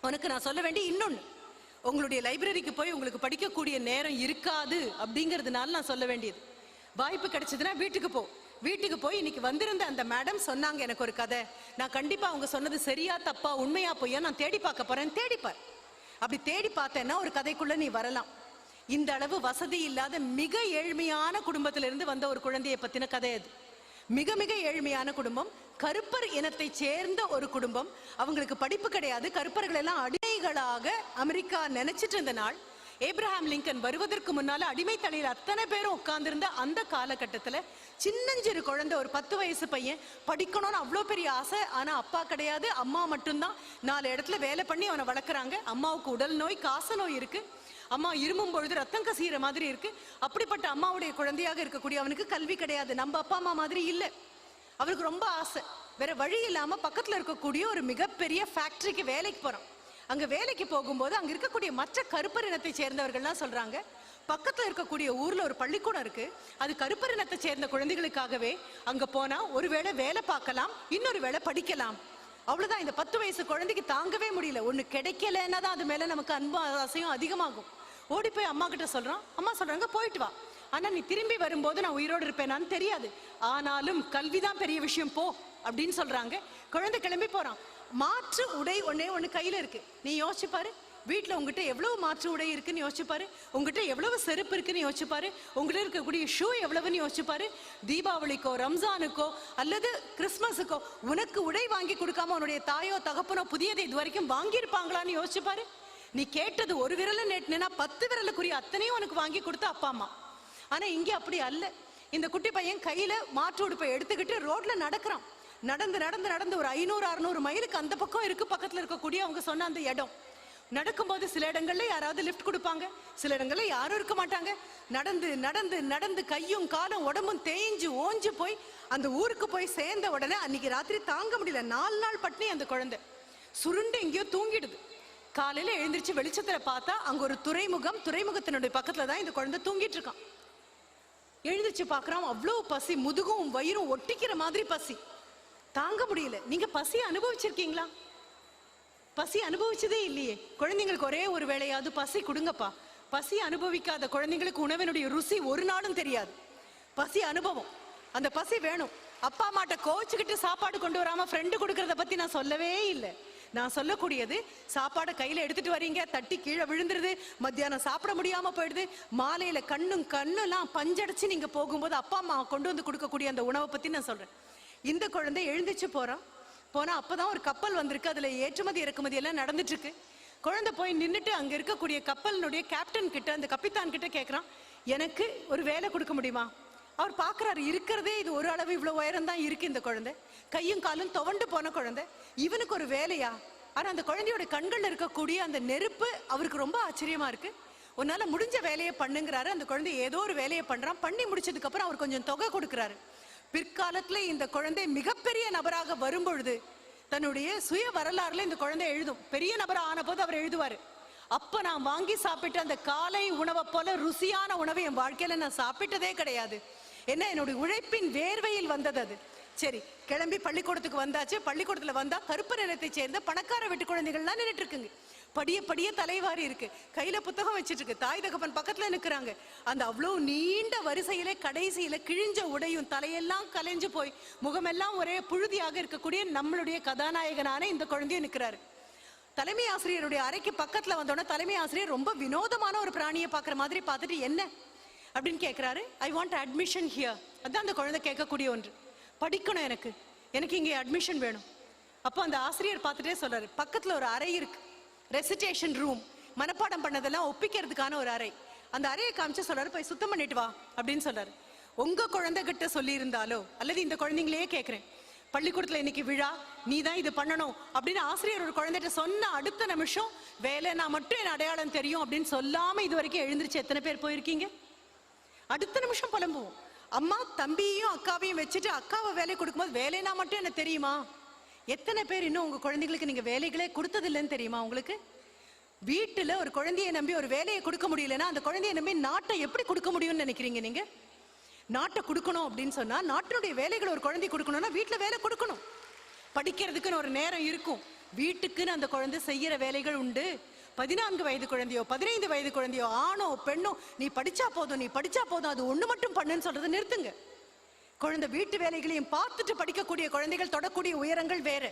உனக்கு நான் சொல்ல வேண்டிய இன்னொன்னு. உங்களுடைய லைப்ரரிக்கு போய் உங்களுக்கு படிக்கக்கூடிய நேரம் இருக்காது அப்படிங்கிறதுனால நான் சொல்ல வேண்டியது. வாய்ப்பு கிடைச்சதுன்னா வீட்டுக்கு போ. வீட்டுக்கு போய் இன்னைக்கு வந்திருந்த அந்த மேடம் சொன்னாங்க எனக்கு ஒரு கதை. நான் கண்டிப்பா அவங்க சொன்னது சரியா தப்பா உண்மையா பொய்யா நான் தேடி பார்க்க போறேன் தேடிப்பார் அப்படி தேடி பார்த்தேன்னா ஒரு கதைக்குள்ள நீ வரலாம். இந்த அளவு வசதி இல்லாத மிக ஏழ்மையான குடும்பத்திலிருந்து வந்த ஒரு குழந்தையை பத்தின கதை அது. மிக மிக ஏழ்மையான குடும்பம் கருப்பர் இனத்தை சேர்ந்த ஒரு குடும்பம். அவங்களுக்கு படிப்பு கிடையாது. கருப்பர்கள் எல்லாம் அடிமைகளாக அமெரிக்கா நினைச்சிட்டு இருந்த நாள். ஏப்ரஹாம் லிங்கன் வருவதற்கு முன்னால அடிமை தலையில் அத்தனை பேரும் உட்கார்ந்திருந்த அந்த காலகட்டத்தில் சின்னஞ்சிறு குழந்தை ஒரு பத்து வயசு பையன் படிக்கணும்னு அவ்வளோ பெரிய ஆசை. ஆனால் அப்பா கிடையாது அம்மா மட்டும்தான். நாலு இடத்துல வேலை பண்ணி அவனை வளர்க்குறாங்க. அம்மாவுக்கு உடல் நோய் காச நோய் இருக்கு. அம்மா இருமும் பொழுது ரத்தம் கசிகிற மாதிரி இருக்கு. அப்படிப்பட்ட அம்மாவுடைய குழந்தையாக இருக்கக்கூடிய அவனுக்கு கல்வி கிடையாது. நம்ம அப்பா அம்மா மாதிரி இல்லை. அவருக்கு ரொம்ப ஆசை. வேற வழி இல்லாம பக்கத்துல இருக்கக்கூடிய ஒரு மிகப்பெரிய ஃபேக்டரிக்கு வேலைக்கு போகிறோம் அங்க வேலைக்கு போகும்போது அங்க இருக்கக்கூடிய மற்ற கருப்பர் இனத்தை சேர்ந்தவர்கள்லாம் சொல்றாங்க பக்கத்துல இருக்கக்கூடிய ஊர்ல ஒரு பள்ளிக்கூடம் இருக்கு அது கருப்பர் இனத்தை சேர்ந்த குழந்தைகளுக்காகவே அங்க போனா ஒருவேளை வேலை பார்க்கலாம் இன்னொரு வேளை படிக்கலாம். அவ்வளவுதான் இந்த பத்து வயசு குழந்தைக்கு தாங்கவே முடியல. ஒண்ணு கிடைக்கலன்னா தான் அது மேல நமக்கு அன்பு ஆசையும் அதிகமாகும். ஓடி போய் அம்மா கிட்ட சொல்றான் அம்மா சொல்றாங்க போயிட்டு வா. ஆனா நீ திரும்பி வரும்போது நான் உயிரோடு இருப்பேனான்னு தெரியாது. ஆனாலும் கல்விதான் பெரிய விஷயம் போ அப்படின்னு சொல்றாங்க. குழந்தை கிளம்பி போறான். மாற்று உடை ஒண்ணே ஒண்ணு கையில இருக்கு. நீ யோசிச்சு பாரு. வீட்டில் உங்ககிட்ட எவ்வளவு மாற்று உடை இருக்குன்னு யோசிச்சு பாரு. உங்ககிட்ட எவ்வளவு செருப்பு இருக்குன்னு யோசிச்சுப்பாரு பாரு. இருக்கக்கூடிய ஷூ எவ்வளவுன்னு யோசிச்சு பாரு. தீபாவளிக்கோ ரம்ஜானுக்கோ அல்லது கிறிஸ்மஸுக்கோ உனக்கு உடை வாங்கி கொடுக்காம உன்னுடைய தாயோ தகப்பனோ புதியதை இது வரைக்கும் வாங்கியிருப்பாங்களான்னு யோசிச்சு பாரு. நீ கேட்டது ஒரு விரல நேட்டினா பத்து விரலுக்குரிய அத்தனையும் உனக்கு வாங்கி கொடுத்த அப்பா அம்மா. ஆனா இங்கே அப்படி அல்ல. இந்த குட்டி பையன் கையில மாற்று உடுப்பை எடுத்துக்கிட்டு ரோட்ல நடக்கிறான். நடந்து நடந்து நடந்து ஒரு ஐநூறு அறுநூறு மைலுக்கு அந்த பக்கம் இருக்கு பக்கத்துல இருக்கக்கூடிய அவங்க சொன்ன அந்த இடம். நடக்கும்போது சில இடங்கள்ல யாராவது லிஃப்ட் கொடுப்பாங்க. சில இடங்கள்ல யாரும் இருக்க மாட்டாங்க. நடந்து நடந்து நடந்து கையும் காலும் உடம்பும் தேய்ஞ்சு ஓஞ்சு போய் அந்த ஊருக்கு போய் சேர்ந்த உடனே அன்னைக்கு ராத்திரி தாங்க முடியல. நாலு நாள் பட்டினி அந்த குழந்தை. சுருண்டு எங்கேயோ தூங்கிடுது. காலையில எழுந்திரிச்சு வெளிச்சத்துல பார்த்தா அங்க ஒரு துறைமுகம் துறைமுகத்தினுடைய பக்கத்துல தான் இந்த குழந்தை தூங்கிட்டு இருக்கான். எழுந்திருச்சு பார்க்குறான் அவ்வளோ பசி முதுகும் வயிறும் ஒட்டிக்கிற மாதிரி பசி. தாங்க முடியல. நீங்கள் பசியை அனுபவிச்சிருக்கீங்களா? பசி அனுபவிச்சதே இல்லையே. குழந்தைங்களுக்கு ஒரே ஒரு வேளையாவது பசி கொடுங்கப்பா. பசி அனுபவிக்காத குழந்தைங்களுக்கு உணவினுடைய ருசி ஒரு நாளும் தெரியாது. பசி அனுபவம். அந்த பசி வேணும். அப்பா அம்மாட்ட கோச்சுக்கிட்டு சாப்பாடு கொண்டு வராமல் ஃப்ரெண்டு கொடுக்கறத பற்றி நான் சொல்லவே இல்லை. நான் சொல்லக்கூடியது சாப்பாடை கையில எடுத்துட்டு வரீங்க தட்டி கீழே விழுந்துருது மத்தியானம் சாப்பிட முடியாம போயிடுது மாலையில கண்ணும் கண்ணெல்லாம் பஞ்சடைச்சு நீங்க போகும்போது அப்பா அம்மா கொண்டு வந்து கொடுக்கக்கூடிய அந்த உணவை பத்தி நான் சொல்றேன். இந்த குழந்தை எழுந்திச்சு போறான். போனா அப்பதான் ஒரு கப்பல் வந்திருக்கு அதுல ஏற்றுமதி இறக்குமதி எல்லாம் நடந்துட்டு இருக்கு குழந்தை போய் நின்னுட்டு அங்க இருக்கக்கூடிய கப்பலினுடைய கேப்டன் கிட்ட அந்த கப்பித்தான் கிட்ட கேக்குறான் எனக்கு ஒரு வேலை கொடுக்க முடியுமா? அவர் பார்க்கறாரு இருக்கிறதே இது ஒரு அளவு இவ்வளவு உயரம் தான் இருக்குது இந்த குழந்தை. கையும் காலும் துவண்டு போன குழந்தை. இவனுக்கு ஒரு வேலையா? ஆனால் அந்த குழந்தையோட கண்கள்ல இருக்கக்கூடிய அந்த நெருப்பு அவருக்கு ரொம்ப ஆச்சரியமா இருக்கு. உன்னால முடிஞ்ச வேலையை பண்ணுங்கிறாரு. அந்த குழந்தை ஏதோ ஒரு வேலையை பண்றான். பண்ணி முடிச்சதுக்கப்புறம் அவர் கொஞ்சம் தொகை கொடுக்குறாரு. பிற்காலத்துல இந்த குழந்தை மிகப்பெரிய நபராக வரும்பொழுது தன்னுடைய சுய வரலாறுல இந்த குழந்தை எழுதும். பெரிய நபர் ஆன போது அவர் எழுதுவாரு அப்போ நான் வாங்கி சாப்பிட்ட அந்த காலை உணவை போல ருசியான உணவை என் வாழ்க்கையில நான் சாப்பிட்டதே கிடையாது. என்ன என்னுடைய உழைப்பின் வேர்வையில் வந்தது அது. சரி கிளம்பி பள்ளிக்கூடத்துக்கு வந்தாச்சு. பள்ளிக்கூடத்துல வந்தா கருப்பு நிறத்தை சேர்ந்த பணக்கார வீட்டு குழந்தைகள்லாம் நின்றுட்டு இருக்குங்க படிய படிய தலைவாரி இருக்கு. கையில புத்தகம் வச்சிட்டு இருக்கு. தாய் தகப்பன் பக்கத்துல நிக்கிறாங்க. அந்த அவ்வளவு நீண்ட வரிசையில கடைசியில கிழிஞ்ச உடையும் தலையெல்லாம் கலைஞ்சு போய் முகமெல்லாம் ஒரே புழுதியாக இருக்கக்கூடிய நம்மளுடைய கதாநாயகனான இந்த குழந்தைய நிக்கிறாரு. தலைமை ஆசிரியருடைய அறைக்கு பக்கத்துல வந்தோடனே தலைமை ஆசிரியர் ரொம்ப வினோதமான ஒரு பிராணியை பார்க்குற மாதிரி பார்த்துட்டு என்ன? அப்படின்னு கேட்குறாரு ஐ வாண்ட் அட்மிஷன் ஹியர் அதான் அந்த குழந்தை கேட்கக்கூடிய ஒன்று. படிக்கணும் எனக்கு. எனக்கு இங்கே அட்மிஷன் வேணும். அப்போ அந்த ஆசிரியர் பார்த்துட்டே சொல்கிறாரு பக்கத்துல ஒரு அறை இருக்கு. ரெசிடேஷன் ரூம் மனப்பாடம் பண்ணதெல்லாம் ஒப்பிக்கிறதுக்கான ஒரு அறை. அந்த அறையை காமிச்சு சொல்கிறாரு போய் சுத்தம் பண்ணிட்டு வா அப்படின்னு சொல்கிறாரு உங்க குழந்தை கிட்ட அல்லது இந்த குழந்தைங்களையே கேட்குறேன் பள்ளிக்கூடத்துல இன்னைக்கு விழா நீ தான் இது பண்ணணும் அப்படின்னு ஆசிரியர் ஒரு குழந்தைகிட்ட சொன்ன அடுத்த நிமிஷம் வேலை நான் மட்டும் என் அடையாளம் தெரியும் அப்படின்னு சொல்லாமல் இது வரைக்கும் எழுந்திருச்சு எத்தனை பேர் போயிருக்கீங்க? அடுத்த நிமிஷம் புலம்புவோம். அம்மா தம்பியையும் அக்காவையும் வச்சுட்டு அக்காவை வேலை கொடுக்கும்போது வேலைனா மட்டும் என்ன தெரியுமா? எத்தனை பேர் இன்னும் உங்க குழந்தைங்களுக்கு நீங்க வேலைகளே கொடுத்ததில்லைன்னு தெரியுமா உங்களுக்கு? வீட்டுல ஒரு குழந்தையை நம்பி ஒரு வேலையை கொடுக்க முடியலன்னா அந்த குழந்தையை நம்பி நாட்டை எப்படி கொடுக்க முடியும்னு நினைக்கிறீங்க நீங்க? நாட்டை கொடுக்கணும் அப்படின்னு சொன்னா நாட்டினுடைய வேலைகளை ஒரு குழந்தை கொடுக்கணும்னா வீட்டுல வேலை கொடுக்கணும். படிக்கிறதுக்குன்னு ஒரு நேரம் இருக்கும். வீட்டுக்குன்னு அந்த குழந்தை செய்யற வேலைகள் உண்டு. பதினான்கு வயது குழந்தையோ பதினைந்து வயது குழந்தையோ ஆணோ பெண்ணோ நீ படிச்சா போதும் நீ படிச்சா போதும் அது ஒண்ணு மட்டும் பண்ணுன்னு சொல்றதை நிறுத்துங்க. குழந்தை வீட்டு வேலைகளையும் பார்த்துட்டு படிக்கக்கூடிய குழந்தைகள் தொடக்கூடிய உயரங்கள் வேறு.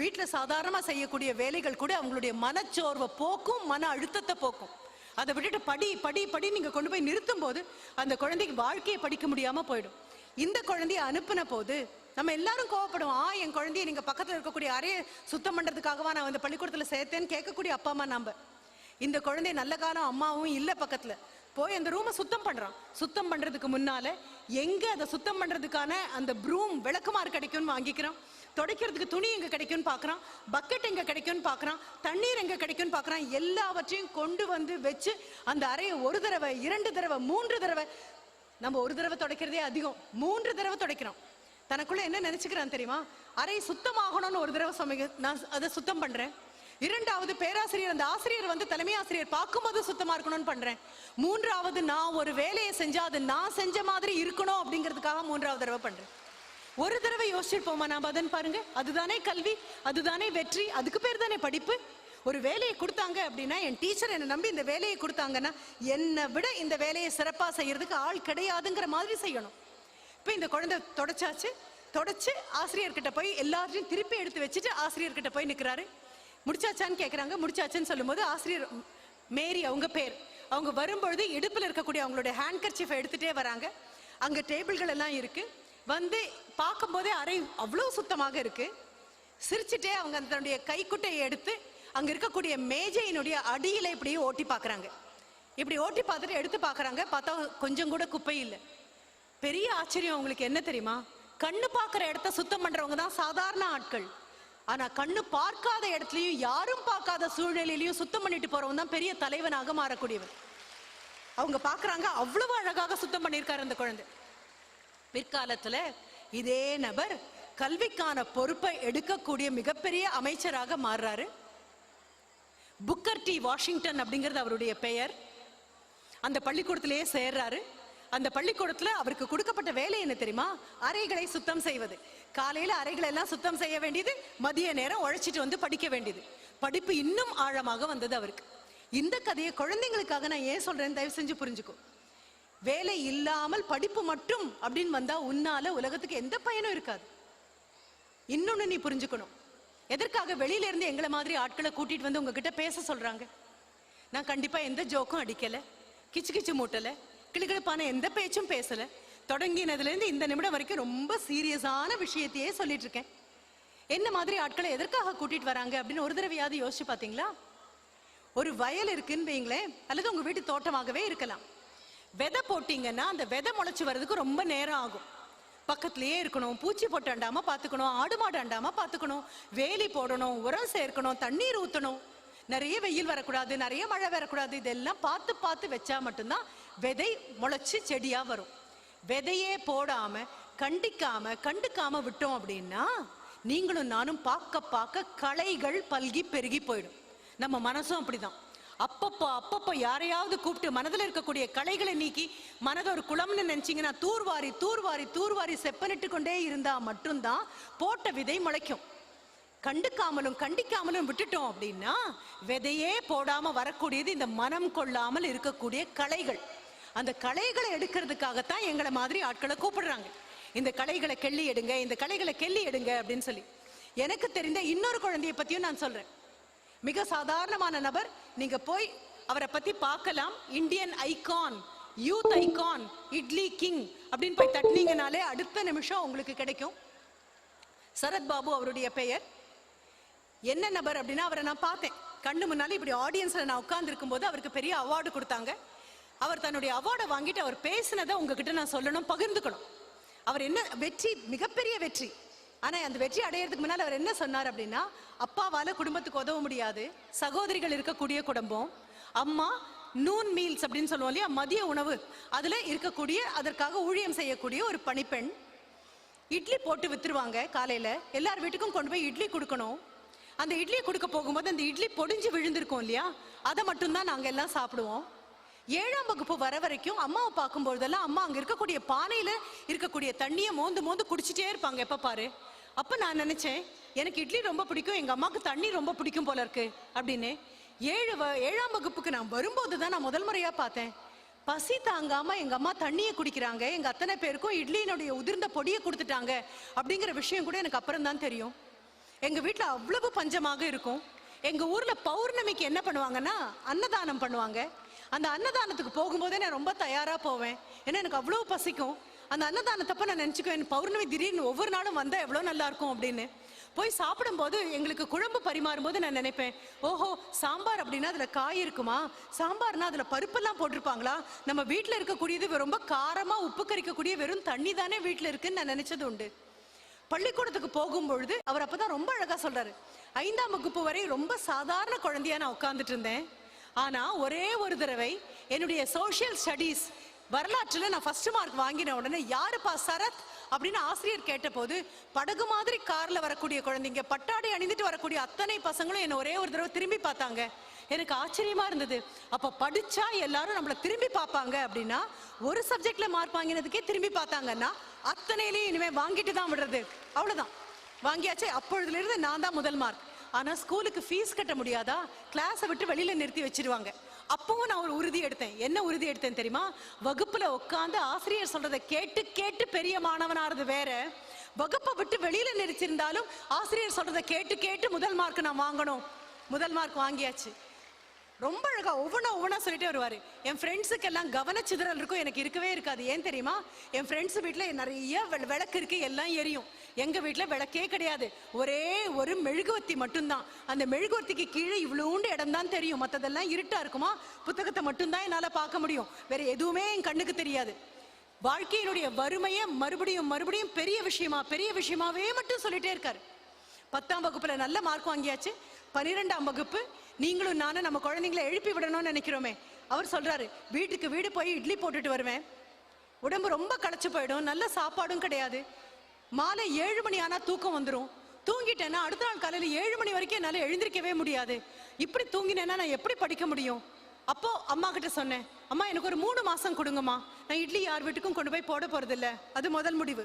வீட்டில் சாதாரணமாக செய்யக்கூடிய வேலைகள் கூட அவங்களுடைய மனச்சோர்வை போக்கும் மன அழுத்தத்தை போக்கும். அதை விட்டுட்டு படி படி படி நீங்கள் கொண்டு போய் நிறுத்தும் போது அந்த குழந்தைக்கு வாழ்க்கையை படிக்க முடியாமல் போயிடும். இந்த குழந்தைய அனுப்புன போது நம்ம எல்லாரும் கோவப்படுவோம். ஆ என் குழந்தைய நீங்கள் பக்கத்தில் இருக்கக்கூடிய அறையை சுத்தம் பண்ணுறதுக்காகவா நான் வந்து பள்ளிக்கூடத்தில் சேர்த்தேன்னு கேட்கக்கூடிய அப்பா அம்மா நம்ம இந்த குழந்தை நல்ல காலம் அம்மாவும் இல்லை பக்கத்தில். போய் அந்த ரூமை சுத்தம் பண்ணுறான் சுத்தம் பண்ணுறதுக்கு முன்னால் எங்கே அதை சுத்தம் பண்ணுறதுக்கான அந்த ப்ரூம் விளக்குமாறு கிடைக்கும்னு வாங்கிக்கிறான். துடைக்கிறதுக்கு துணி எங்கே கிடைக்கும்னு பார்க்கறான் பக்கெட் எங்கே கிடைக்கும்னு பார்க்கறான் தண்ணீர் எங்கே கிடைக்கும்னு பார்க்கறான் எல்லாவற்றையும் கொண்டு வந்து வச்சு அந்த அறையை ஒரு தடவை இரண்டு தடவை மூன்று தடவை நம்ம ஒரு தடவை துடைக்கிறதே அதிகம். மூன்று தடவை துடைக்கிறோம் தனக்குள்ள என்ன நினைச்சுக்கிறான் தெரியுமா? அறை சுத்தமாகணும்னு ஒரு தடவை சமைக்க நான் அதை சுத்தம் பண்றேன். இரண்டாவது பேராசிரியர் அந்த ஆசிரியர் வந்து தலைமை ஆசிரியர் பார்க்கும்போது சுத்தமா இருக்கணும்னு பண்றேன். மூன்றாவது நான் ஒரு வேலையை செஞ்சா அது நான் செஞ்ச மாதிரி இருக்கணும் அப்படிங்கிறதுக்காக மூன்றாவது தடவை பண்றேன். ஒரு தடவை யோசிச்சிருப்போமா நான் அதன் பாருங்க. அதுதானே கல்வி அதுதானே வெற்றி அதுக்கு பேர் தானே படிப்பு. ஒரு வேலையை கொடுத்தாங்க அப்படின்னா என் டீச்சர் என்னை நம்பி இந்த வேலையை கொடுத்தாங்கன்னா என்னை விட இந்த வேலையை சிறப்பாக செய்யறதுக்கு ஆள் கிடையாதுங்கிற மாதிரி செய்யணும். இப்போ இந்த குழந்தை தொடச்சாச்சு. தொடச்சு ஆசிரியர்கிட்ட போய் எல்லாத்தையும் திருப்பி எடுத்து வச்சுட்டு ஆசிரியர்கிட்ட போய் நிற்கிறாரு முடிச்சாச்சான்னு கேட்குறாங்க முடிச்சாச்சுன்னு சொல்லும்போது ஆசிரியர் மேரி அவங்க பேர். அவங்க வரும்பொழுது இடுப்பில் இருக்கக்கூடிய அவங்களுடைய ஹேண்ட்கர்ச்சீஃபை எடுத்துகிட்டே வராங்க. அங்கே டேபிள்கள் எல்லாம் இருக்கு. வந்து பார்க்கும்போதே அறை அவ்வளோ சுத்தமாக இருக்கு. சிரிச்சுட்டே அவங்க தன்னுடைய கைக்குட்டையை எடுத்து அங்க இருக்கக்கூடிய மேஜையினுடைய அடியில இப்படியே ஓட்டி பார்க்குறாங்க. இப்படி ஓட்டி பார்த்துட்டு எடுத்து பார்க்கறாங்க. பார்த்தா கொஞ்சம் கூட குப்பை இல்லை. பெரிய ஆச்சரியம் உங்களுக்கு என்ன தெரியுமா? கண்ணு பார்க்குற இடத்த சுத்தம் பண்றவங்க தான் சாதாரண ஆட்கள். ஆனா கண்ணு பார்க்காத இடத்துலையும் யாரும் பார்க்காத சூழ்நிலையிலையும் சுத்தம் பண்ணிட்டு போகிறவங்க தான் பெரிய தலைவனாக மாறக்கூடியவர் அவங்க பார்க்குறாங்க அவ்வளவு அழகாக சுத்தம் பண்ணியிருக்காரு அந்த குழந்தை. பிற்காலத்துல இதே நபர் கல்விக்கான பொறுப்பை எடுக்கக்கூடிய மிகப்பெரிய அமைச்சராக மாறுறாரு. புக்கர் டி வாஷிங்டன் அப்படிங்கிறது அவருடைய பெயர். அந்த பள்ளிக்கூடத்திலேயே சேர்றாரு. அந்த பள்ளிக்கூடத்துல அவருக்கு கொடுக்கப்பட்ட வேலை என்ன தெரியுமா? அறைகளை சுத்தம் செய்வது. காலையில அறைகளை எல்லாம் சுத்தம் செய்ய வேண்டியது மதிய நேரம் உழைச்சிட்டு வந்து படிக்க வேண்டியது. படிப்பு இன்னும் ஆழமாக வந்தது அவருக்கு. இந்த கதையை குழந்தைங்களுக்காக நான் ஏன் சொல்றேன்னு தயவு செஞ்சு புரிஞ்சுக்கோ. வேலை இல்லாமல் படிப்பு மட்டும் அப்படின்னு வந்தா உன்னால உலகத்துக்கு எந்த பயனும் இருக்காது. இன்னொன்னு நீ புரிஞ்சுக்கணும். எதற்காக வெளியில இருந்து எங்களை மாதிரி ஆட்களை கூட்டிட்டு வந்து உங்ககிட்ட பேச சொல்றாங்க? நான் கண்டிப்பா எந்த ஜோக்கும் அடிக்கல. கிச்சு கிச்சு மூட்டலை. கிளுகிழப்பான எந்த பேச்சும் பேசல. தொடங்கினதுல இருந்து இந்த நிமிடம் வரைக்கும் ரொம்ப சீரியஸான விஷயத்தையே சொல்லிட்டு இருக்கேன். என்ன மாதிரி ஆட்களை எதற்காக கூட்டிட்டு வராங்க அப்படின்னு ஒரு தடவையாவது யோசிச்சு பாத்தீங்களா? ஒரு வயல் இருக்குன்னு வைங்களேன் அல்லது உங்க வீட்டு தோட்டமாகவே இருக்கலாம். விதை போட்டீங்கன்னா அந்த விதை முளைச்சு வர்றதுக்கு ரொம்ப நேரம் ஆகும். பக்கத்துலயே இருக்கணும் பூச்சி போட்டு அண்டாம பாத்துக்கணும் ஆடு மாடு அண்டாம பாத்துக்கணும் வேலி போடணும் உரம் சேர்க்கணும் தண்ணீர் ஊத்தணும். நிறைய வெயில் வரக்கூடாது நிறைய மழை வரக்கூடாது இதெல்லாம் பார்த்து பார்த்து வச்சா மட்டும்தான் விதை முளைச்சி செடியாக வரும். விதையே போடாம கண்டிக்காம கண்டுக்காம விட்டோம் அப்படின்னா நீங்களும் நானும் பார்க்க பார்க்க களைகள் பல்கி பெருகி போயிடும். நம்ம மனசும் அப்படிதான். அப்பப்போ அப்பப்போ யாரையாவது கூப்பிட்டு மனதில் இருக்கக்கூடிய களைகளை நீக்கி மனதை ஒரு குளம்னு நினச்சிங்கன்னா தூர்வாரி தூர்வாரி தூர்வாரி செப்பனிட்டு கொண்டே இருந்தா மட்டும்தான் போட்ட விதை முளைக்கும். கண்டுக்காமலும் கண்டிக்காமலும் விட்டுட்டோம் அப்படின்னா விதையே போடாமல் வரக்கூடியது இந்த மனம் கொள்ளாமல் இருக்கக்கூடிய களைகள். அந்த கலைகளை எடுக்கிறதுக்காகத்தான் எங்களை மாதிரி ஆட்களை கூப்பிடுறாங்க. இந்த கலைகளை கெள்ளி எடுங்க இந்த கலைகளை கெள்ளி எடுங்க அப்படின்னு சொல்லி. எனக்கு தெரிந்த இன்னொரு குழந்தையை பத்தியும் நான் சொல்றேன். மிக சாதாரணமான நபர் நீங்க போய் அவரை பத்தி பார்க்கலாம். Indian icon youth icon idli king அப்படின்னு போய் தட்டினீங்கனாலே அடுத்த நிமிஷம் உங்களுக்கு கிடைக்கும். சரத்பாபு அவருடைய பெயர். என்ன நபர் அப்படின்னா அவரை நான் பார்த்தேன். கண்ணு முன்னாலே இப்படி ஆடியன்ஸ்ல நான் உட்கார்ந்து இருக்கும்போது அவருக்கு பெரிய அவார்டு கொடுத்தாங்க. அவர் தன்னுடைய அவார்டை வாங்கிட்டு அவர் பேசினதை உங்ககிட்ட நான் சொல்லணும் பகிர்ந்துக்கணும். அவர் என்ன வெற்றி மிகப்பெரிய வெற்றி. ஆனால் அந்த வெற்றி அடையிறதுக்கு முன்னால் அவர் என்ன சொன்னார் அப்படின்னா அப்பாவால் குடும்பத்துக்கு உதவ முடியாது சகோதரிகள் இருக்கக்கூடிய குடும்பம் அம்மா நூன் மீல்ஸ் அப்படின்னு சொல்லுவோம் இல்லையா மதிய உணவு. அதில் இருக்கக்கூடிய அதற்காக ஊழியம் செய்யக்கூடிய ஒரு பணிப்பெண். இட்லி போட்டு வித்துருவாங்க காலையில். எல்லார் வீட்டுக்கும் கொண்டு போய் இட்லி கொடுக்கணும். அந்த இட்லி கொடுக்க போகும்போது அந்த இட்லி பொடிஞ்சு விழுந்திருக்கும் இல்லையா அதை மட்டும்தான் நாங்கள் எல்லாம் சாப்பிடுவோம். ஏழாம் வகுப்பு வர வரைக்கும் அம்மாவை பார்க்கும்பொழுதெல்லாம் அம்மா அங்கே இருக்கக்கூடிய பானையில் இருக்கக்கூடிய தண்ணியை மோந்து மோந்து குடிச்சிட்டே இருப்பாங்க. எப்போ பாரு? அப்போ நான் நினச்சேன் எனக்கு இட்லி ரொம்ப பிடிக்கும் எங்கள் அம்மாவுக்கு தண்ணி ரொம்ப பிடிக்கும் போல இருக்கு அப்படின்னு. ஏழு வ- ஏழாம் வகுப்புக்கு நான் வரும்போது தான் நான் முதல் முறையாக பார்த்தேன். பசி தாங்காம எங்க அம்மா தண்ணியை குடிக்கிறாங்க எங்க அத்தனை பேருக்கும் இட்லியினுடைய உதிர்ந்த பொடியை கொடுத்துட்டாங்க அப்படிங்கிற விஷயம் கூட எனக்கு அப்புறம் தான் தெரியும். எங்க வீட்டில் அவ்வளவு பஞ்சமாக இருக்கும். எங்க ஊர்ல பௌர்ணமிக்கு என்ன பண்ணுவாங்கன்னா அன்னதானம் பண்ணுவாங்க. அந்த அன்னதானத்துக்கு போகும்போதே நான் ரொம்ப தயாராக போவேன். ஏன்னா எனக்கு அவ்வளோ பசிக்கும். அந்த அன்னதானத்தப்ப நான் நினச்சிக்குவேன் பௌர்ணமி திடீர்னு ஒவ்வொரு நாளும் வந்தால் எவ்வளோ நல்லா இருக்கும் அப்படின்னு. போய் சாப்பிடும்போது எங்களுக்கு குழம்பு பரிமாறும்போது நான் நினைப்பேன் ஓஹோ சாம்பார் அப்படின்னா அதில் காய் இருக்குமா? சாம்பார்னா அதில் பருப்பெல்லாம் போட்டிருப்பாங்களா? நம்ம வீட்டில் இருக்கக்கூடியது ரொம்ப காரமாக உப்பு கரிக்கக்கூடிய வெறும் தண்ணி தானே வீட்டில் இருக்குன்னு நான் நினச்சது உண்டு. பள்ளிக்கூடத்துக்கு போகும்பொழுது அவர் அப்போ தான் ரொம்ப அழகாக சொல்கிறார் ஐந்தாம் வகுப்பு வரை ரொம்ப சாதாரண குழந்தையா நான் உட்காந்துட்டு இருந்தேன். ஆனா ஒரே ஒரு தடவை என்னுடைய சோஷியல் ஸ்டடீஸ் வரலாற்றுல நான் ஃபர்ஸ்ட் மார்க் வாங்கின உடனே யாருப்பா சரத்? அப்படின்னு ஆசிரியர் கேட்டபோது படகு மாதிரி கார்ல வரக்கூடிய குழந்தைங்க பட்டாடை அணிந்துட்டு வரக்கூடிய அத்தனை பசங்களும் என்ன ஒரே ஒரு தடவை திரும்பி பார்த்தாங்க. எனக்கு ஆச்சரியமா இருந்தது. அப்ப படிச்சா எல்லாரும் நம்மள திரும்பி பார்ப்பாங்க அப்படின்னா ஒரு சப்ஜெக்ட்ல மார்க் வாங்கினதுக்கே திரும்பி பார்த்தாங்கன்னா அத்தனையிலையும் இனிமே வாங்கிட்டு தான் விடுறது. அவ்வளவுதான். வாங்கியாச்சு. அப்பொழுதுல இருந்து நான் தான் முதல் மார்க் ஆனா ஸ்கூலுக்கு ஃபீஸ் கட்ட முடியாதா? கிளாஸை விட்டு வெளியில நிறுத்தி வச்சிருவாங்க. அப்பவும் நான் ஒரு உறுதி எடுத்தேன். என்ன உறுதி எடுத்தேன் தெரியுமா? வகுப்புல உட்காந்து ஆசிரியர் சொல்றதை கேட்டு கேட்டு பெரிய மாணவனாகிறது வேற. வகுப்பை விட்டு வெளியில நெரிச்சிருந்தாலும் ஆசிரியர் சொல்றதை கேட்டு கேட்டு முதல் மார்க் நான் வாங்கணும். முதல் மார்க் வாங்கியாச்சு. ரொம்ப அழகா ஒவ்வொன்றா ஒவ்வொன்றா சொல்லிட்டே வருவாரு. என் ஃப்ரெண்ட்ஸுக்கு எல்லாம் கவனச்சிதறல் இருக்கும். எனக்கு இருக்கவே இருக்காது. ஏன் தெரியுமா? என் ஃப்ரெண்ட்ஸ் வீட்டில் நிறைய விளக்கு இருக்கு. எல்லாம் எரியும். எங்க வீட்டில் விளக்கே கிடையாது. ஒரே ஒரு மெழுகுவர்த்தி மட்டும்தான். அந்த மெழுகுவர்த்திக்கு கீழே இவ்வளோண்டு இடம் தான் தெரியும். மற்றதெல்லாம் இருட்டா இருக்குமா? புத்தகத்தை மட்டும்தான் என்னால் பார்க்க முடியும். வேற எதுவுமே என் கண்ணுக்கு தெரியாது. வாழ்க்கையினுடைய வறுமையை மறுபடியும் மறுபடியும் பெரிய விஷயமா பெரிய விஷயமாவே மட்டும் சொல்லிட்டே இருக்காரு. பத்தாம் வகுப்புல நல்ல மார்க் வாங்கியாச்சு. பன்னிரெண்டாம் வகுப்பு நீங்களும் நானும் நம்ம குழந்தைங்களை எழுப்பி விடணும்னு நினைக்கிறோமே. அவர் சொல்றாரு வீட்டுக்கு வீடு போய் இட்லி போட்டுட்டு வருவேன். உடம்பு ரொம்ப களைச்சு போயிடும். நல்ல சாப்பாடும் கிடையாது. மாலை ஏழு மணி ஆனால் தூக்கம் வந்துடும் தூங்கிட்டேன்னா அடுத்த நாள் காலையில் ஏழு மணி வரைக்கும் என்னால் எழுந்திருக்கவே முடியாது. இப்படி தூங்கினேன்னா நான் எப்படி படிக்க முடியும்? அப்போ அம்மா கிட்ட சொன்னேன் அம்மா எனக்கு ஒரு மூணு மாசம் கொடுங்கம்மா. நான் இட்லி யார் வீட்டுக்கும் கொண்டு போய் போட இல்லை அது முதல் முடிவு.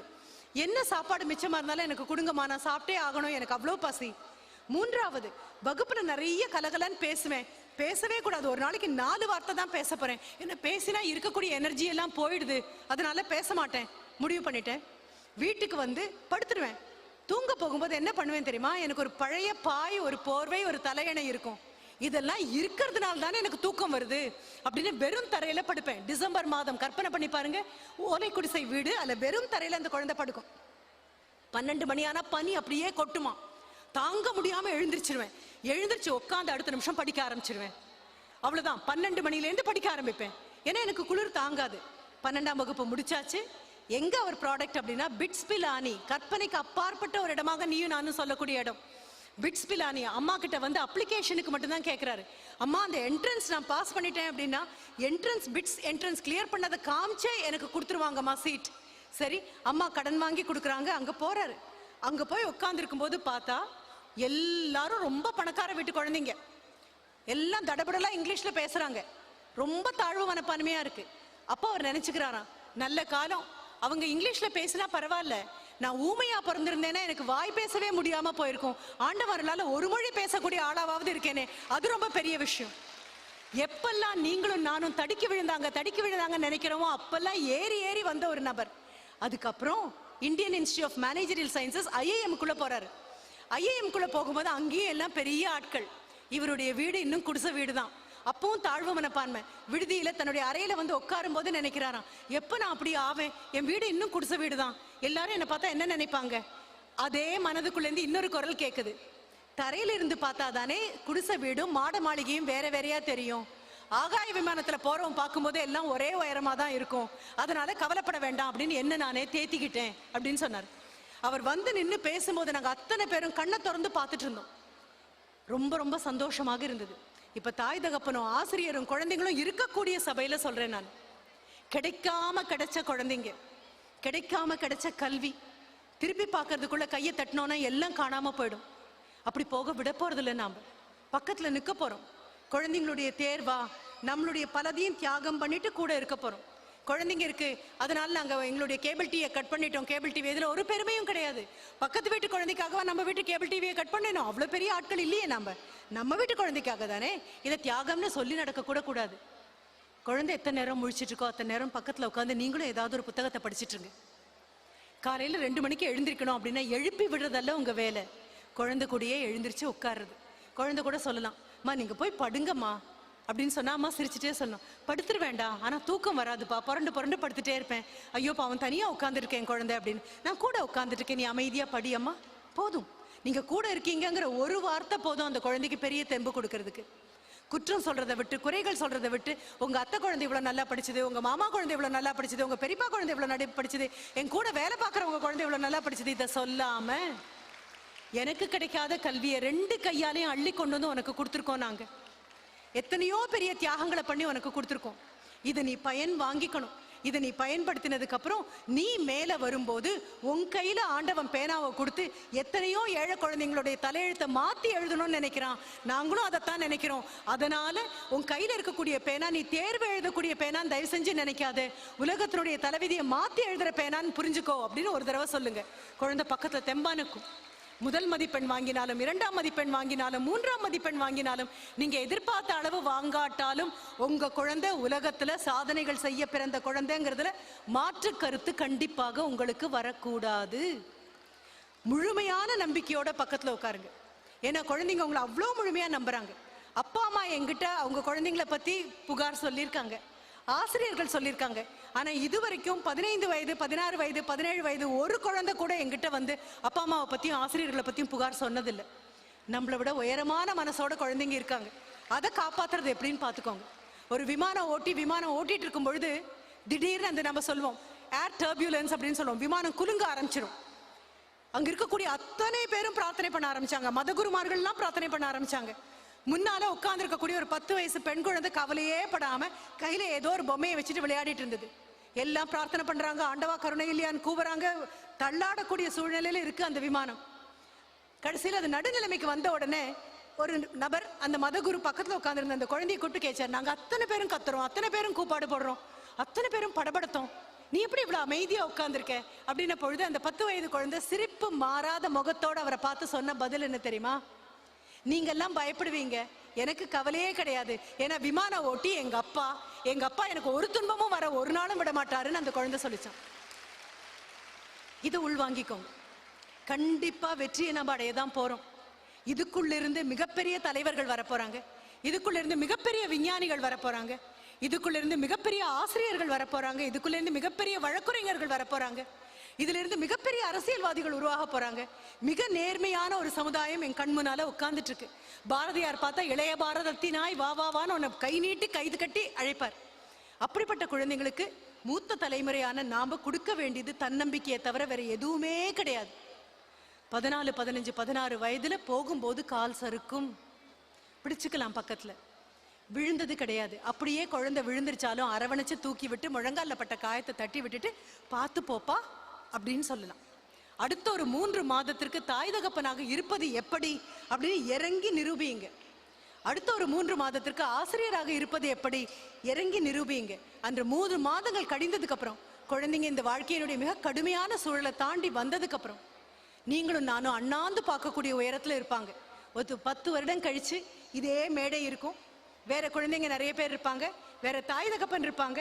என்ன சாப்பாடு மிச்சமா இருந்தாலும் எனக்கு கொடுங்கம்மா. நான் சாப்பிட்டே ஆகணும். எனக்கு அவ்வளோ பசி. மூன்றாவது வகுப்புல நிறைய கலகலன்னு பேசுவேன். பேசவே கூடாது. ஒரு நாளைக்கு நாலு வார்த்தை தான் பேச போறேன். என்ன பேசினா இருக்கக்கூடிய எனர்ஜி எல்லாம் போயிடுது. அதனால பேச மாட்டேன். முடிவு பண்ணிட்டேன். வீட்டுக்கு வந்து படுத்துருவேன். தூங்க போகும்போது என்ன பண்ணுவேன் தெரியுமா? எனக்கு ஒரு பழைய பாய் ஒரு போர்வை ஒரு தலையணை இருக்கும். இதெல்லாம் இருக்கிறதுனால தானே எனக்கு தூக்கம் வருது. அப்படின்னு வெறும் தரையில படுப்பேன். டிசம்பர் மாதம் கற்பனை பண்ணி பாருங்க. ஓலை குடிசை வீடு அல்ல வெறும் தரையில அந்த குழந்தை படுக்கும். பன்னெண்டு மணி ஆனா பனி அப்படியே கொட்டுமா தாங்க முடியாம எழுந்திருச்சிருவேன். எழுந்திருச்சு உட்காந்து அடுத்த நிமிஷம் படிக்க ஆரம்பிச்சிருவேன். அவ்வளவுதான். பன்னெண்டு மணிலேருந்து படிக்க ஆரம்பிப்பேன். ஏன்னா எனக்கு குளிர் தாங்காது. பன்னெண்டாம் வகுப்பு முடிச்சாச்சு. எங்க ஒரு ப்ராடக்ட் அப்படின்னா பிட்ஸ் பிலானி கற்பனைக்கு அப்பாற்பட்ட ஒரு இடமாக நீயும் நானும் சொல்லக்கூடிய இடம். பிட்ஸ் பிலானி அம்மா கிட்ட வந்து அப்ளிகேஷனுக்கு மட்டும்தான் கேட்குறாரு அம்மா அந்த என்ட்ரன்ஸ் நான் பாஸ் பண்ணிட்டேன் அப்படின்னா என்ட்ரன்ஸ் பிட்ஸ் என்ட்ரன்ஸ் கிளியர் பண்ணதை காமிச்சே எனக்கு கொடுத்துருவாங்கம்மா சீட் சரி அம்மா கடன் வாங்கி கொடுக்குறாங்க அங்கே போறாரு. அங்கே போய் உட்காந்துருக்கும் போது பார்த்தா எல்லாரும் ரொம்ப பணக்கார வீட்டு குழந்தைங்க. எல்லாம் தடபடலாம் இங்கிலீஷில் பேசுகிறாங்க ரொம்ப தாழ்வு மனப்பான்மையாக இருக்குது அப்போ அவர் நினச்சிக்கிறாராம் நல்ல காலம் அவங்க இங்கிலீஷ்ல பேசினா பரவாயில்ல. நான் ஊமையா பிறந்திருந்தேன்னா எனக்கு வாய் பேசவே முடியாம போயிருக்கும். ஆண்டவர்களால ஒரு மொழி பேசக்கூடிய ஆளாவது இருக்கேனே. அது ரொம்ப பெரிய விஷயம். எப்பெல்லாம் நீங்களும் நானும் தடுக்கி விழுந்தாங்க தடுக்கி விழுந்தாங்கன்னு நினைக்கிறோமோ அப்பெல்லாம் ஏறி ஏறி வந்த ஒரு நபர். அதுக்கப்புறம் Indian institute of managerial sciences ஐஏஎம்குள்ளே போகிறாரு ஐஏஎம்குள்ளே போகும்போது அங்கேயும் எல்லாம் பெரிய ஆட்கள். இவருடைய வீடு இன்னும் குடிசை வீடு தான் அப்பவும் தாழ்வு மனப்பான்மை. விடுதியில தன்னுடைய அறையில வந்து உட்காரும் போது நினைக்கிறாராம் எப்ப நான் அப்படி ஆவேன்? என் வீடு இன்னும் குடிசை வீடு தான் எல்லாரும் என்னை பார்த்தா என்ன நினைப்பாங்க? அதே மனதுக்குள்ள இருந்து இன்னொரு குரல் கேட்குது தரையில இருந்து பார்த்தா தானே குடிசை வீடும் மாட மாளிகையும் வேற வேறையா தெரியும். ஆகாய விமானத்துல போறவன் பார்க்கும்போது எல்லாம் ஒரே உயரமா தான் இருக்கும். அதனால கவலைப்பட வேண்டாம் அப்படின்னு என்ன நானே தேத்திக்கிட்டேன் அப்படின்னு சொன்னார். அவர் வந்து நின்று பேசும்போது நாங்கள் அத்தனை பேரும் கண்ணை திறந்து பார்த்துட்டு இருந்தோம். ரொம்ப ரொம்ப சந்தோஷமாக இருந்தது. இப்ப தாய் தகப்பனும் ஆசிரியரும் குழந்தைங்களும் இருக்கக்கூடிய சபையில சொல்றேன் நான். கிடைக்காம கிடைச்ச குழந்தைங்க கிடைக்காம கிடைச்ச கல்வி திருப்பி பார்க்கறதுக்குள்ள கையை தட்டினோன்னா எல்லாம் காணாம போயிடும். அப்படி போக விட போறதில்ல நாம. பக்கத்துல நிக்க போறோம். குழந்தைங்களுடைய தேர்வா நம்மளுடைய பலதையும் தியாகம் பண்ணிட்டு கூட இருக்க போறோம். குழந்தைங்க இருக்கு. அதனால நாங்கள் எங்களுடைய கேபிள் டிவியை கட் பண்ணிட்டோம். கேபிள் டிவி இதில் ஒரு பெருமையும் கிடையாது. பக்கத்து வீட்டு குழந்தைக்காகவா நம்ம வீட்டு கேபிள் டிவியை கட் பண்ணினோம் அவ்வளோ பெரிய ஆட்கள் இல்லையே நம்ம நம்ம வீட்டு குழந்தைக்காக தானே? இதை தியாகம்னு சொல்லி நடக்க கூட கூடாது. குழந்தை எத்தனை நேரம் முழிச்சிட்டு இருக்கோ அத்தனை நேரம் பக்கத்தில் உட்காந்து நீங்களும் ஏதாவது ஒரு புத்தகத்தை படிச்சிட்டுருங்க. காலையில் ரெண்டு மணிக்கு எழுந்திருக்கணும் அப்படின்னா எழுப்பி விடுறதல்ல உங்கள் வேலை. குழந்தை கூடயே எழுந்திரிச்சு உட்காருறது. குழந்தை கூட சொல்லலாம் அம்மா நீங்கள் போய் படுங்கம்மா. அப்படின்னு சொன்னா அம்மா சிரிச்சுட்டே சொன்னோம் படுத்துரு வேண்டாம் ஆனா தூக்கம் வராதுப்பா. புரண்டு புரண்டு படுத்துட்டே இருப்பேன். ஐயோ அவன் தனியா உட்காந்துருக்கேன் குழந்தை அப்படின்னு. நான் கூட உட்காந்துருக்கேன் நீ அமைதியா படி அம்மா. போதும். நீங்க கூட இருக்கீங்கங்கிற ஒரு வார்த்தை போதும் அந்த குழந்தைக்கு பெரிய தெம்பு கொடுக்கறதுக்கு. குற்றம் சொல்றதை விட்டு குறைகள் சொல்றதை விட்டு உங்க அத்தை குழந்தை இவ்வளவு நல்லா படிச்சது உங்க மாமா குழந்தை இவ்வளவு நல்லா படிச்சது உங்க பெரியப்பா குழந்தை இவ்வளவு நல்லா படிச்சது என் கூட வேலை பார்க்குறவங்க குழந்தை இவ்வளவு நல்லா படிச்சது இதை சொல்லாம எனக்கு கிடைக்காத கல்வியை ரெண்டு கையாலையும் அள்ளி கொண்டு வந்து உனக்கு கொடுத்துருக்கோம் நாங்கள் எத்தனையோ பெரிய தியாகங்களை பண்ணி உனக்கு கொடுத்துருக்கோம். இதை நீ பயன் வாங்கிக்கணும். இதை நீ பயன்படுத்தினதுக்கு அப்புறம் நீ மேல வரும்போது உன் கையில ஆண்டவன் பேனாவை கொடுத்து எத்தனையோ ஏழை குழந்தைங்களுடைய தலையெழுத்தை மாத்தி எழுதணும்னு நினைக்கிறான். நாங்களும் அதைத்தான் நினைக்கிறோம். அதனால உன் கையில இருக்கக்கூடிய பேனா நீ தேர்வு எழுதக்கூடிய பேனான்னு தயவு செஞ்சு நினைக்காத. உலகத்தினுடைய தலைவிதியை மாத்தி எழுதுற பேனான்னு புரிஞ்சுக்கோ அப்படின்னு ஒரு தடவை சொல்லுங்க. குழந்தை பக்கத்துல தெம்பானுக்கும் முதல் மதிப்பெண் வாங்கினாலும் இரண்டாம் மதிப்பெண் வாங்கினாலும் மூன்றாம் மதிப்பெண் வாங்கினாலும் நீங்க எதிர்பார்த்த அளவு வாங்காட்டாலும் உங்க குழந்தை உலகத்துல சாதனைகள் செய்ய பிறந்த குழந்தைங்கிறதுல மாற்று கருத்து கண்டிப்பாக உங்களுக்கு வரக்கூடாது. முழுமையான நம்பிக்கையோட பக்கத்துல உட்காருங்க. ஏன்னா குழந்தைங்க உங்களை அவ்வளோ முழுமையா நம்புறாங்க. அப்பா அம்மா எங்கிட்ட அவங்க குழந்தைங்கள பத்தி புகார் சொல்லியிருக்காங்க. ஆசிரியர்கள் சொல்லியிருக்காங்க. ஆனால் இது வரைக்கும் பதினைந்து வயது பதினாறு வயது பதினேழு வயது ஒரு குழந்தை கூட எங்கிட்ட வந்து அப்பா அம்மாவை பற்றியும் ஆசிரியர்களை பற்றியும் புகார் சொன்னதில்லை. நம்மளை விட உயரமான மனசோட குழந்தைங்க இருக்காங்க. அதை காப்பாத்துறது எப்படின்னு பார்த்துக்கோங்க ஒரு விமானம் ஓட்டி விமானம் ஓட்டிட்டு இருக்கும் பொழுது திடீர்னு அந்த நம்ம சொல்லுவோம் ஏர் டர்பியூலன்ஸ் அப்படின்னு சொல்லுவோம் விமானம் குலுங்க ஆரம்பிச்சிடும் அங்கே இருக்கக்கூடிய அத்தனை பேரும் பிரார்த்தனை பண்ண ஆரம்பிச்சாங்க. மதகுருமார்கள்லாம் பிரார்த்தனை பண்ண ஆரம்பிச்சாங்க. முன்னால உட்கார்ந்து இருக்கக்கூடிய ஒரு பத்து வயசு பெண் குழந்தை கவலையே படாம கையில ஏதோ ஒரு பொம்மையை வச்சுட்டு விளையாடிட்டு இருந்தது. எல்லாம் பிரார்த்தனை பண்றாங்க. ஆண்டவா கருணை இல்லையான்னு கூவுறாங்க. தள்ளாடக்கூடிய சூழ்நிலையில இருக்கு அந்த விமானம். கடைசியில் அது நடுநிலைமைக்கு வந்த உடனே ஒரு நபர் அந்த மதகுரு பக்கத்தில் உட்காந்துருந்த அந்த குழந்தையை கூட்டு கேச்சார் நாங்கள் அத்தனை பேரும் கத்துறோம். அத்தனை பேரும் கூப்பாடு போடுறோம். அத்தனை பேரும் படபடுத்தோம். நீ எப்படி இவ்வளோ அமைதியாக உட்காந்துருக்க அப்படின்ன பொழுது அந்த பத்து வயது குழந்தை சிரிப்பு மாறாத முகத்தோட அவரை பார்த்து சொன்ன பதில் என்ன தெரியுமா? நீங்கெல்லாம் பயப்படுவீங்க. எனக்கு கவலையே கிடையாது. ஏன்னா விமான ஓட்டி எங்க அப்பா எங்க அப்பா எனக்கு ஒரு துன்பமும் வர ஒரு நாளும் விட மாட்டாருன்னு அந்த குழந்தை சொல்லிச்சான். இது உள்வாங்கிக்கோங்க. கண்டிப்பா வெற்றியை நம்ம அடைய தான் போறோம். இதுக்குள்ளிருந்து மிகப்பெரிய தலைவர்கள் வர போறாங்க. இருந்து மிகப்பெரிய விஞ்ஞானிகள் வர போறாங்க. மிகப்பெரிய ஆசிரியர்கள் வர போறாங்க. மிகப்பெரிய வழக்குரைஞர்கள் வர போறாங்க. இதுல இருந்து மிகப்பெரிய அரசியல்வாதிகள் உருவாக போறாங்க. மிக நேர்மையான ஒரு சமுதாயம் என் கண் முன்னால உட்கார்ந்துட்டு இருக்கு பாரதியார் பார்த்தா இளைய பாரதத்தினாய் வா வா வான்னு உன்னை கை நீட்டி கைது கட்டி அழைப்பார். அப்படிப்பட்ட குழந்தைங்களுக்கு மூத்த தலைமுறையான நாம கொடுக்க வேண்டியது தன்னம்பிக்கையை தவிர வேற எதுவுமே கிடையாது. பதினாலு பதினஞ்சு பதினாறு வயதுல போகும்போது கால் சறுக்கும். பிடிச்சுக்கலாம் பக்கத்துல. விழுந்தது கிடையாது. அப்படியே குழந்தை விழுந்துருச்சாலும் அரவணைச்சு தூக்கி விட்டு முழங்கால்ல பட்ட காயத்தை தட்டி விட்டுட்டு பார்த்து போப்பா அப்படின்னு சொல்லலாம். அடுத்த ஒரு மூன்று மாதத்திற்கு தாய் தகப்பனாக இருப்பது எப்படி அப்படின்னு இறங்கி நிரூபியுங்க. அடுத்த ஒரு மூன்று மாதத்திற்கு ஆசிரியராக இருப்பது எப்படி இறங்கி நிரூபியுங்க. அன்று மூன்று மாதங்கள் கடிந்ததுக்கு அப்புறம் குழந்தைங்க இந்த வாழ்க்கையினுடைய மிக கடுமையான சூழலை தாண்டி வந்ததுக்கு அப்புறம் நீங்களும் நானும் அண்ணாந்து பார்க்கக்கூடிய உயரத்தில் இருப்பாங்க. ஒரு பத்து வருடம் கழிச்சு இதே மேடை இருக்கும். வேற குழந்தைங்க நிறைய பேர் இருப்பாங்க வேற தாய் தகப்பன் இருப்பாங்க.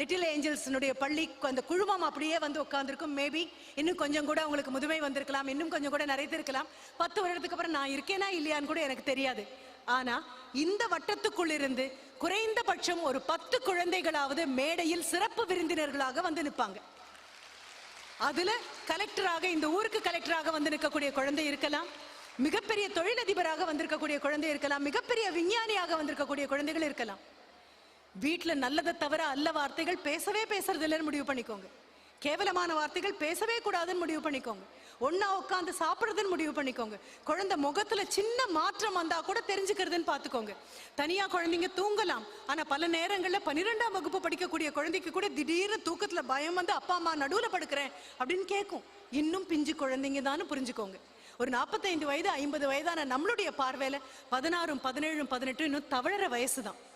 லிட்டில் ஏஞ்சல்ஸ்னுடைய பள்ளி அந்த குழுமம் அப்படியே வந்து உட்காந்துருக்கும் மேபி இன்னும் கொஞ்சம் கூட உங்களுக்கு முதுமை வந்திருக்கலாம் இன்னும் கொஞ்சம் கூட நிறைந்திருக்கலாம் பத்து வருடத்துக்கு அப்புறம் நான் இருக்கேனா இல்லையான்னு கூட எனக்கு தெரியாது. ஆனா இந்த வட்டத்துக்குள்ளிருந்து குறைந்தபட்சம் ஒரு பத்து குழந்தைகளாவது மேடையில் சிறப்பு விருந்தினர்களாக வந்து நிற்பாங்க. அதுல கலெக்டராக இந்த ஊருக்கு கலெக்டராக வந்து நிற்கக்கூடிய குழந்தை இருக்கலாம். மிகப்பெரிய தொழிலதிபராக வந்திருக்கக்கூடிய குழந்தை இருக்கலாம் மிகப்பெரிய விஞ்ஞானியாக வந்திருக்கக்கூடிய குழந்தைகள் இருக்கலாம். வீட்டில் நல்லதை தவிர அல்ல வார்த்தைகள் பேசவே பேசுறதில்லன்னு முடிவு பண்ணிக்கோங்க. கேவலமான வார்த்தைகள் பேசவே கூடாதுன்னு முடிவு பண்ணிக்கோங்க. ஒன்றா உட்காந்து சாப்பிடுறதுன்னு முடிவு பண்ணிக்கோங்க. குழந்தை முகத்துல சின்ன மாற்றம் வந்தா கூட தெரிஞ்சுக்கிறதுன்னு பார்த்துக்கோங்க தனியா குழந்தைங்க தூங்கலாம். ஆனா பல நேரங்கள்ல பன்னிரெண்டாம் வகுப்பு படிக்கக்கூடிய குழந்தைக்கு கூட திடீர்னு தூக்கத்துல பயம் வந்து அப்பா அம்மா நடுவுல படுக்கிறேன் அப்படின்னு கேட்கும் இன்னும் பிஞ்சு குழந்தைங்க தான் புரிஞ்சுக்கோங்க. ஒரு நாற்பத்தைந்து வயது ஐம்பது வயதான நம்மளுடைய பார்வையில பதினாறும் பதினேழும் பதினெட்டும் இன்னும் தவழற வயசு தான்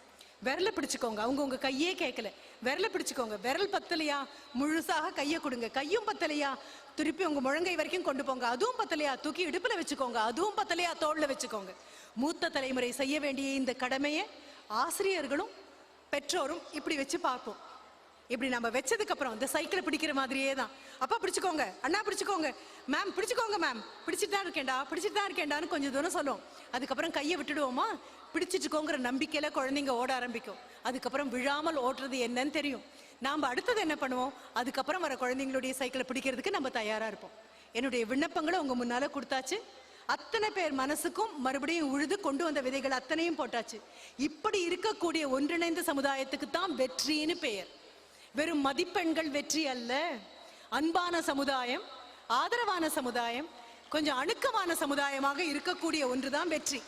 விரல பிடிச்சுக்கோங்க. அவங்க உங்க கையே கேட்கல விரல பிடிச்சுக்கோங்க. விரல் பத்தலையா? முழுசாக கையை கொடுங்க. கையும் பத்தலையா? திருப்பி உங்க முழங்கை வரைக்கும் கொண்டு போங்க. அதுவும் பத்தலையா? தூக்கி இடுப்புல வச்சுக்கோங்க. அதுவும் பத்தலையா? தோளில் வச்சுக்கோங்க. மூத்த தலைமுறை செய்ய வேண்டிய இந்த கடமையை ஆசிரியர்களும் பெற்றோரும் இப்படி வச்சு பார்ப்போம். இப்படி நம்ம வச்சதுக்கு அப்புறம் இந்த சைக்கிளை பிடிக்கிற மாதிரியே தான். அப்பா பிடிச்சுக்கோங்க. அண்ணா பிடிச்சுக்கோங்க. மேம் பிடிச்சுக்கோங்க மேம் பிடிச்சிட்டு தான் இருக்கேன்டா பிடிச்சிட்டு தான் இருக்கேன்டான்னு கொஞ்சம் தூரம் சொல்லுவோம் அதுக்கப்புறம் கையை விட்டுடுவோமா? பிடிச்சிட்டுக்கோங்கிற நம்பிக்கையில குழந்தைங்க ஓட ஆரம்பிக்கும். அதுக்கப்புறம் விழாமல் ஓட்டுறது என்னன்னு தெரியும். நாம் அடுத்தது என்ன பண்ணுவோம்? அதுக்கப்புறம் வர குழந்தைங்களுடைய சைக்கிளை பிடிக்கிறதுக்கு நம்ம தயாரா இருப்போம். என்னுடைய விண்ணப்பங்களை உங்க முன்னால கொடுத்தாச்சு. அத்தனை பேர் மனசுக்கும் மறுபடியும் உழுது கொண்டு வந்த விதைகள் அத்தனையும் போட்டாச்சு. இப்படி இருக்கக்கூடிய ஒன்றிணைந்த சமுதாயத்துக்கு தான் வெற்றின்னு பெயர். வெறும் மதிப்பெண்கள் வெற்றி அல்ல. அன்பான சமுதாயம் ஆதரவான சமுதாயம் கொஞ்சம் அணுக்கமான சமுதாயமாக இருக்கக்கூடிய ஒன்றுதான் வெற்றி.